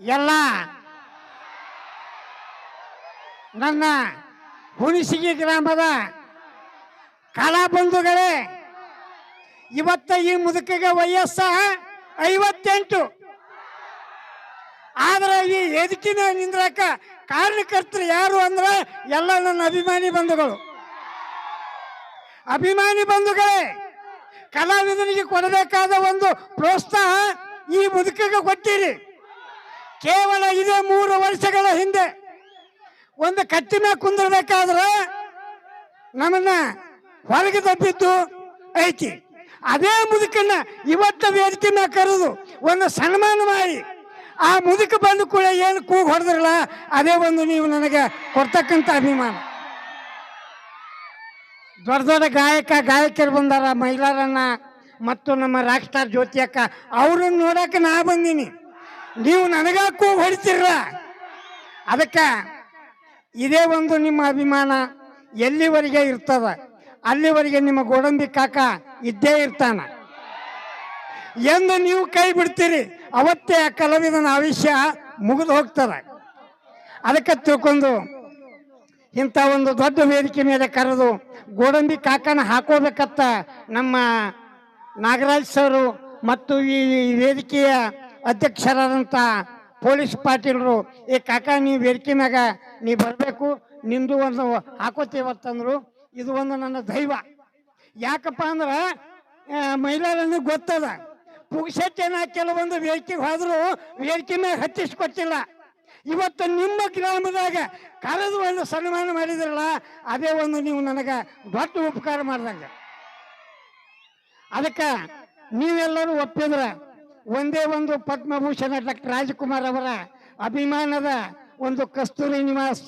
ಎಲ್ಲ. ನನ್ನ ಹುಣಸಿಗೆ ಗ್ರಾಮದ ಕಲಾ ಬಂಧುಗಳೇ ಇವತ್ತ ಈ ಮುದುಕಿಗೆ ವಯಸ್ಸ ಐವತ್ತೆಂಟು. ಆದ್ರೆ ಈ ಎದಕಿನ ನಿಂದ್ರಕ ಕಾರ್ಯಕರ್ತರು ಯಾರು ಅಂದ್ರೆ ಎಲ್ಲ ನನ್ನ ಅಭಿಮಾನಿ ಬಂಧುಗಳು. ಅಭಿಮಾನಿ ಬಂಧುಗಳೇ, ಕಲಾವಿದನಿಗೆ ಕೊಡಬೇಕಾದ ಒಂದು ಪ್ರೋತ್ಸಾಹ ಈ ಮುದುಕಿಗೆ ಕೊಟ್ಟಿರಿ. ಕೇವಲ ಇದೇ ಮೂರು ವರ್ಷಗಳ ಹಿಂದೆ ಒಂದು ಕಟ್ಟಿನ ಕುಂದಿರ್ಬೇಕಾದ್ರೆ ನಮ್ಮನ್ನ ಹೊರಗೆ ತಪ್ಪಿದ್ದು ಐತಿ. ಅದೇ ಮುದುಕನ್ನ ಇವತ್ತ ವೇದಿಕೆ ಮ್ಯಾಗ ಕರೆದು ಒಂದು ಸನ್ಮಾನ ಮಾಡಿ, ಆ ಮುದುಕ ಬಂದ ಕೂಡ ಏನು ಕೂಗು ಹೊಡೆದ್ರಲ್ಲ, ಅದೇ ಒಂದು ನೀವು ನನಗೆ ಕೊಡ್ತಕ್ಕಂಥ ಅಭಿಮಾನ. ದೊಡ್ಡ ದೊಡ್ಡ ಗಾಯಕ ಗಾಯಕರು ಬಂದಾರ, ಮಹಿಳಾರನ್ನ ಮತ್ತು ನಮ್ಮ ರಾಕ್ ಸ್ಟಾರ್ ಜ್ಯೋತಿ ಅಕ್ಕ ಅವ್ರನ್ನ ನೋಡಕ್ಕೆ ನಾ ಬಂದೀನಿ. ನೀವು ನನಗಾಕೂ ಹೊಡಿತೀರ ಅದಕ್ಕೆ ಇದೇ ಒಂದು ನಿಮ್ಮ ಅಭಿಮಾನ ಎಲ್ಲಿವರೆಗೆ ಇರ್ತದ? ಅಲ್ಲಿವರೆಗೆ ನಿಮ್ಮ ಗೋಡಂಬಿ ಕಾಕ ಇದ್ದೇ ಇರ್ತಾನ. ಎಂದು ನೀವು ಕೈ ಬಿಡ್ತೀರಿ. ಅವತ್ತೇ ಆ ಕಲಾವಿದನ ಆವಿಷ್ಯ ಮುಗಿದು ಹೋಗ್ತದೆ. ಅದಕ್ಕೆ ತಿಳ್ಕೊಂಡು ಇಂಥ ಒಂದು ದೊಡ್ಡ ವೇದಿಕೆ ಮೇಲೆ ಕರೆದು ಗೋಡಂಬಿ ಕಾಕನ ಹಾಕೋಬೇಕತ್ತ ನಮ್ಮ ನಾಗರಾಜ್ ಸರು ಮತ್ತು ಈ ವೇದಿಕೆಯ ಅಧ್ಯಕ್ಷರಾದಂಥ ಪೊಲೀಸ್ ಪಾಟೀಲರು ಈ ಕಾಕ, ನೀವು ವೇದಿಕೆ ಮ್ಯಾಗ ನೀ ಬರಬೇಕು ನಿಂದು ಒಂದು ಹಾಕೋತೀವತ್ತಂದ್ರು ಇದು ಒಂದು ನನ್ನ ದೈವ. ಯಾಕಪ್ಪ ಅಂದ್ರೆ ಮಹಿಳೆಯರನ್ನು ಗೊತ್ತದ. ಪುಗ್ಸೆಟ್ಟೇನ ಕೆಲವೊಂದು ವೇದಿಕೆಗೆ ಹೋದ್ರು, ವೇದಿಕೆ ಮ್ಯಾಗ ಹತ್ತಿಸ್ಕೊಟ್ಟಿಲ್ಲ. ಇವತ್ತು ನಿಮ್ಮ ಗ್ರಾಮದಾಗ ಕರೆದು ಒಂದು ಸನ್ಮಾನ ಮಾಡಿದ್ರಲ್ಲ, ಅದೇ ಒಂದು ನೀವು ನನಗೆ ದೊಡ್ಡ ಉಪಕಾರ ಮಾಡ್ದಂಗೆ. ಅದಕ್ಕೆ ನೀವೆಲ್ಲರೂ ಒಪ್ಪಿದ್ರ ಒಂದೇ ಒಂದು ಪದ್ಮಭೂಷಣ ಡಾಕ್ಟರ್ ರಾಜಕುಮಾರ್ ಅವರ ಅಭಿಮಾನದ ಒಂದು ಕಸ್ತೂರಿ ನಿವಾಸ್.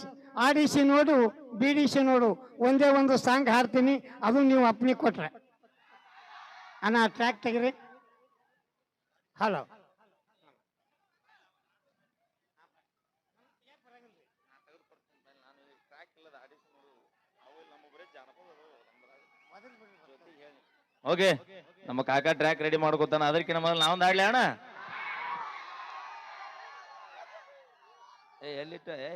ಆಡಿಸಿ ನೋಡು, ಬಿಡಿಸಿ ನೋಡು, ಒಂದೇ ಒಂದು ಸಾಂಗ್ ಹಾಡ್ತೀನಿ, ಅದು ನೀವು ಅಪ್ನಿ ಕೊಟ್ರೆ. ಅಣ್ಣ ಟ್ರ್ಯಾಕ್ ತೆಗಿರಿ. ಹಲೋ ಓಕೆ ನಮ್ಮ ಕಾಕ ಟ್ರ್ಯಾಕ್ ರೆಡಿ ಮಾಡ್ಕೊತಾನ. ಅದಕ್ಕಿಂತ ಮೊದಲು ನಾವೊಂದು ಆಡ್ಲಿ ಅಣ್ಣ. ಏ ಎಲ್ಲಿಟ್ಟ? ಏ